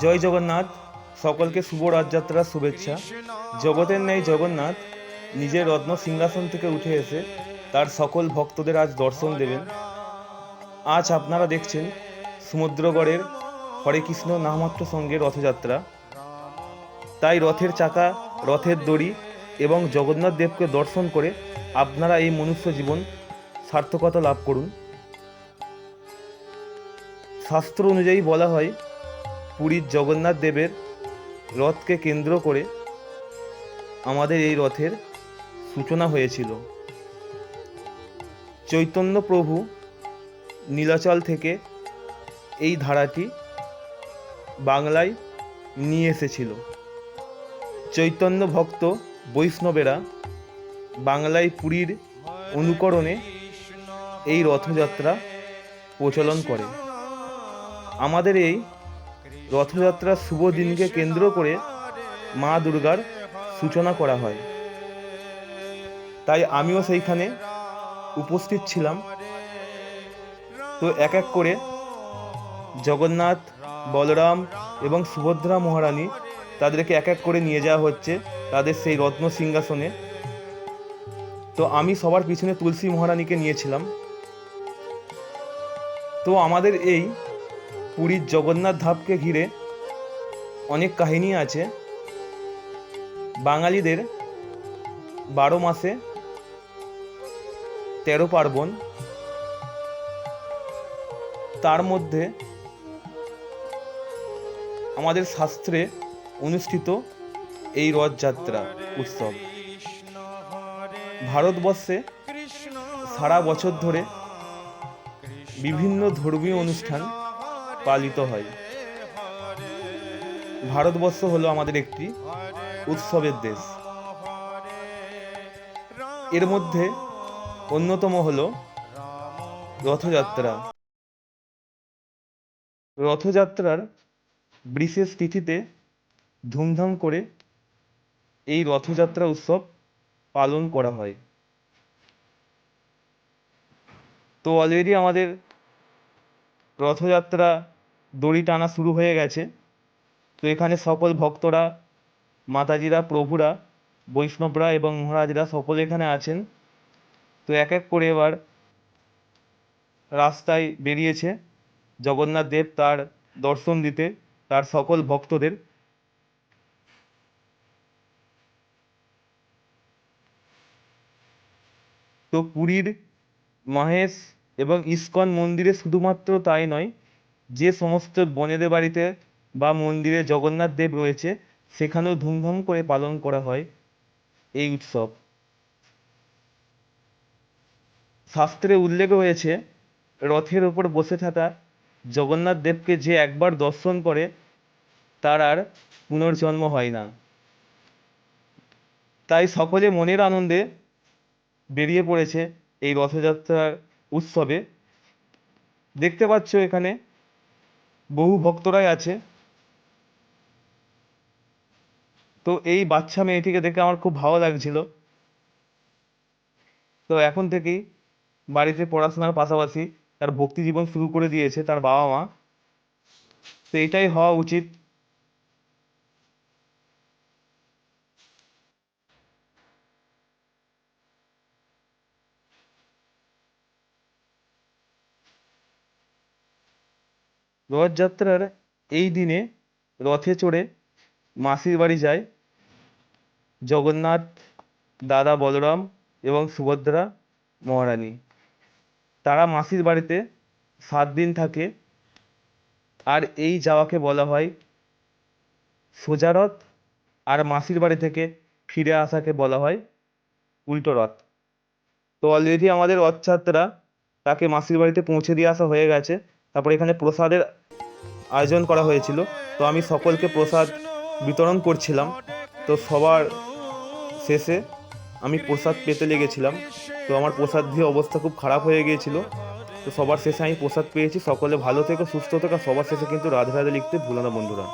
জয় জগন্নাথ, সকলকে শুভ রথযাত্রার শুভেচ্ছা। জগতের ন্যায় জগন্নাথ নিজের রত্ন সিংহাসন থেকে উঠে এসে তার সকল ভক্তদের আজ দর্শন দেবেন। আজ আপনারা দেখছেন সমুদ্রগড়ের হরে কৃষ্ণ নামমাত্র সঙ্গে রথযাত্রা। তাই রথের চাকা, রথের দড়ি এবং জগন্নাথ দেবকে দর্শন করে আপনারা এই মনুষ্য জীবন সার্থকতা লাভ করুন। শাস্ত্র অনুযায়ী বলা হয় পুরীর জগন্নাথ দেবের রথকে কেন্দ্র করে আমাদের এই রথের সূচনা হয়েছিল। চৈতন্য প্রভু নীলাচল থেকে এই ধারাটি বাংলায় নিয়ে এসেছিল। চৈতন্য ভক্ত বৈষ্ণবেরা বাংলায় পুরীর অনুকরণে এই রথযাত্রা প্রচলন করে। আমাদের এই রথযাত্রার শুভ দিনকে কেন্দ্র করে মা দুর্গার সূচনা করা হয়। তাই আমিও সেইখানে উপস্থিত ছিলাম। তো এক এক করে জগন্নাথ, বলরাম এবং সুভদ্রা মহারানী তাদেরকে এক এক করে নিয়ে যাওয়া হচ্ছে তাদের সেই রত্ন সিংহাসনে। তো আমি সবার পিছনে তুলসী মহারানীকে নিয়েছিলাম। তো আমাদের এই পুরীর জগন্নাথ ধাপকে ঘিরে অনেক কাহিনী আছে। বাঙালিদের বারো মাসে তেরো পার্বণ। তার মধ্যে আমাদের শাস্ত্রে অনুষ্ঠিত এই রথযাত্রা উৎসব। ভারতবর্ষে সারা বছর ধরে বিভিন্ন ধর্মীয় অনুষ্ঠান পালিত হয়। ভারতবর্ষ হলো আমাদের একটি উৎসবের দেশ। এর মধ্যে অন্যতম হল রথযাত্রা। রথযাত্রার বিশেষ তিথিতে ধুমধাম করে এই রথযাত্রা উৎসব পালন করা হয়। তো অলরেডি আমাদের রথযাত্রা দড়ি টানা শুরু হয়ে গেছে। তো এখানে সকল ভক্তরা, মাতাজিরা, প্রভুরা, বৈষ্ণবরা এবং মহারাজরা সকলে এখানে আছেন। তো এক এক করে এবার রাস্তায় বেরিয়েছে। জগন্নাথ দেব তার দর্শন দিতে, তার সকল ভক্তদের। তো পুরীর মহেশ এবং ইস্কন মন্দিরে শুধুমাত্র তাই নয় যে সমস্ত বনেদের বাড়িতে বা মন্দিরে জগন্নাথ দেব রয়েছে, সেখানেও ধুমধাম করে পালন করা হয় এই উৎসব। শাস্ত্রে উল্লেখ হয়েছে রথের ওপর বসে থাকা জগন্নাথ দেবকে যে একবার দর্শন করে, তার আর পুনর্জন্ম হয় না। তাই সকলে মনের আনন্দে বেরিয়ে পড়েছে এই রথযাত্রার উৎসবে। দেখতে পাচ্ছ এখানে বহু ভক্তরাই আছে। তো এই বাচ্চা মেয়েটিকে দেখে আমার খুব ভালো লাগছিল। তো এখন থেকেই বাড়িতে পড়াশোনার পাশাপাশি তার ভক্তি জীবন শুরু করে দিয়েছে তার বাবা মা। তো এটাই হওয়া উচিত। রথযাত্রার এই দিনে রথে চড়ে মাসির বাড়ি যায় জগন্নাথ, দাদা বলরাম এবং সুভদ্রা মহারানী। তারা মাসির বাড়িতে সাত দিন থাকে। আর এই যাওয়াকে বলা হয় সোজা রথ। আর মাসির বাড়ি থেকে ফিরে আসাকে বলা হয় উল্টো রথ। তো অলরেডি আমাদের রথযাত্রা তাকে মাসির বাড়িতে পৌঁছে দিয়ে আসা হয়ে গেছে। তারপর এখানে প্রসাদের আয়োজন করা হয়েছিল। তো আমি সকলকে প্রসাদ বিতরণ করছিলাম। তো সবার শেষে আমি প্রসাদ পেতে লেগেছিলাম। তো আমার প্রসাদ দিয়ে অবস্থা খুব খারাপ হয়ে গিয়েছিল। তো সবার শেষে আমি প্রসাদ পেয়েছি। সকলে ভালো থেকে, সুস্থ থেকে। সবার শেষে কিন্তু রাধে রাধে লিখতে ভুলো না বন্ধুরা।